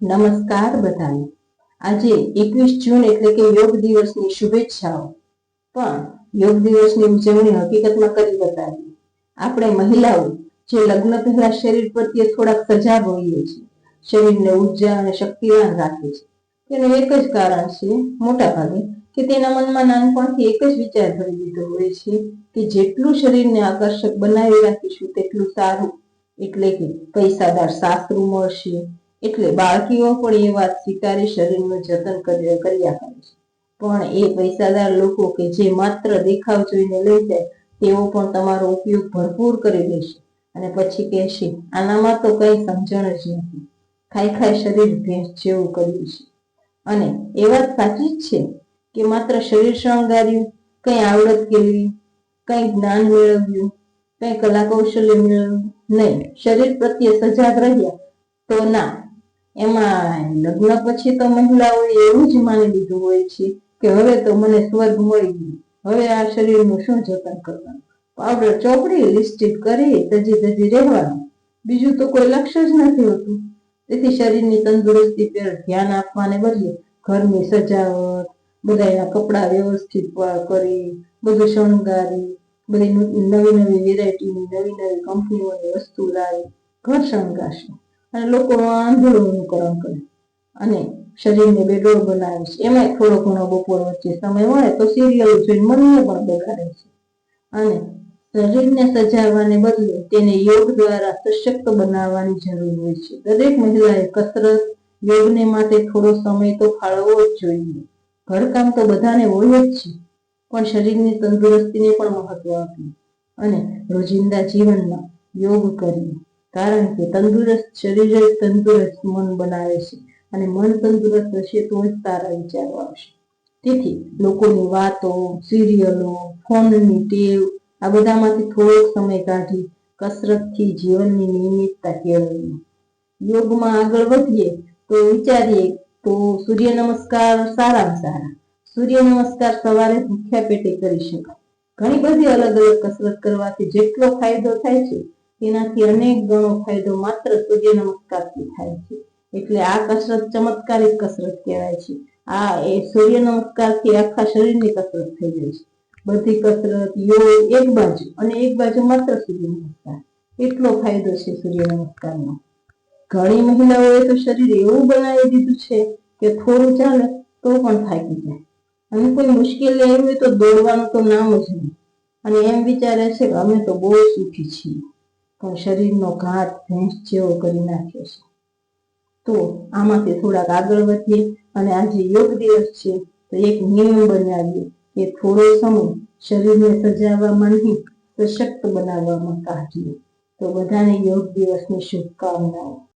નમસ્કાર બધાને. આજે એકવીસ જૂન એટલે કે યોગ દિવસની શુભેચ્છાઓ. પણ યોગ દિવસની ઉજવણી હકીકતમાં કરી બતાવી આપણે મહિલાઓ જે લગ્ન પહેલા શરીર પ્રત્યે થોડાક સજાગ હોઈએ છીએ, શરીરને ઊર્જા અને શક્તિવાન રાખે છે. તેનું એક જ કારણ છે મોટા ભાગે કે તેના મનમાં નાનપણથી એક જ વિચાર ભરી દીધો હોય છે, કે જેટલું શરીરને આકર્ષક બનાવી રાખીશું તેટલું સારું. એટલે કે પૈસાદાર સાસરું મળશે એટલે બાળકીઓ પણ એ વાત સ્વીકારી, શરીરનું જતન કર્યા કરે છે. પણ એ પૈસાદાર લોકો કે જે માત્ર દેખાવ જોઈને લઈ જાય, તેઓ પણ તમારો ઉપયોગ ભરપૂર કરી દેશે. અને પછી કહેશે, આનામાં તો કઈ સમજણ જ નથી. ખાઈ ખાઈ શરીર ભેંસ જેવું કર્યું છે. અને એ વાત સાચી જ છે કે માત્ર શરીર શણગાર્યું, કઈ આવડત કેળવી, કઈ જ્ઞાન મેળવ્યું, કઈ કલા કૌશલ્ય મેળવ્યું. નહીં, શરીર પ્રત્યે સજાગ રહ્યા, તો ના એમાં લગ્ન પછી તો મહિલાઓએ એવું જ માની લીધું હોય છે કે હવે તો મને સ્વર્ગ મળી ગયું. હવે આ શરીરનું શું જતન કરવાનું? પાવડર ચોપડી લિસ્ટિક કરી તજી તજી રહેવાનું. બીજું તો કોઈ લક્ષ્ય જ નથી હોતું. તેથી શરીરની તંદુરસ્તી પર ધ્યાન આપવાને બદલે ઘરની સજાવટ બધાના કપડાં વ્યવસ્થિત કરી, બધું શણગારી, બધી નવી નવી વેરાયટીની, નવી નવી કંપનીઓની વસ્તુ લાવી, ઘર શણગારશે. અને લોકો આંધળું અનુકરણ કરે. અને શરીરને બેડોળ બનાવે છે. એમાં થોડો ઘણો બપોર વચ્ચે સમય મળે તો સિરિયલ જોઈને મનને પણ બગાડે છે. અને શરીરને સજાવવાને બદલે તેને યોગ દ્વારા સશક્ત બનાવવાની જરૂર હોય છે. દરેક મહિલાએ કસરત, યોગને માટે થોડો સમય તો ફાળવવો જ જોઈએ. ઘરકામ તો બધાને હોય જ છે, પણ શરીરની તંદુરસ્તીને પણ મહત્વ આપવું અને રોજિંદા જીવનમાં યોગ કરવું કારણ કે તંદુરસ્ત શરીર જ તંદુરસ્ત મન બનાવે છે અને મન તંદુરસ્ત હશે તો જ સારા વિચારો આવશે. તેથી લોકોની વાતો, સિરિયલો, ફોનની ટેવ, આ બધામાંથી થોડોક સમય કાઢી કસરતથી જીવનની નિયમિતતા કેળવવી. યોગમાં આગળ વધીએ તો વિચારીએ તો સૂર્ય નમસ્કાર સારામાં સારા. સૂર્ય નમસ્કાર સવારે ભૂખ્યા પેટે કરી શકાય. ઘણી બધી અલગ અલગ કસરત કરવાથી જેટલો ફાયદો થાય છે તેનાથી અનેક ગણો ફાયદો માત્ર સૂર્ય નમસ્કારથી થાય છે. એટલે આ કસરત ચમત્કારિક કસરત કહેવાય છે. આ એ સૂર્ય નમસ્કારથી આખા શરીરની કસરત થઈ જાય છે. બધી કસરત યોગ એક બાજુ અને એક બાજુ માત્ર સૂર્ય નમસ્કાર એટલો ફાયદો છે સૂર્ય નમસ્કારનો ઘણી મહિલાઓએ તો શરીર એવું બનાવી દીધું છે કે થોડું ચાલે તો પણ થાકી જાય. અને કોઈ મુશ્કેલી આવી હોય તો દોડવાનું તો નામ જ નહીં. અને એમ વિચારે છે કે અમે તો બહુ સુખી છીએ. પણ શરીરનો ઘાત ભેંસ જેવો કરી નાખ્યો છે. તો આમાંથી થોડાક આગળ વધીએ અને આજે યોગ દિવસ છે, તો એક નિયમ બનાવીએ કે થોડો સમય શરીરને સજાવવામાં નહીં, સશક્ત બનાવવામાં કાઢીએ. તો બધાને યોગ દિવસની શુભકામનાઓ.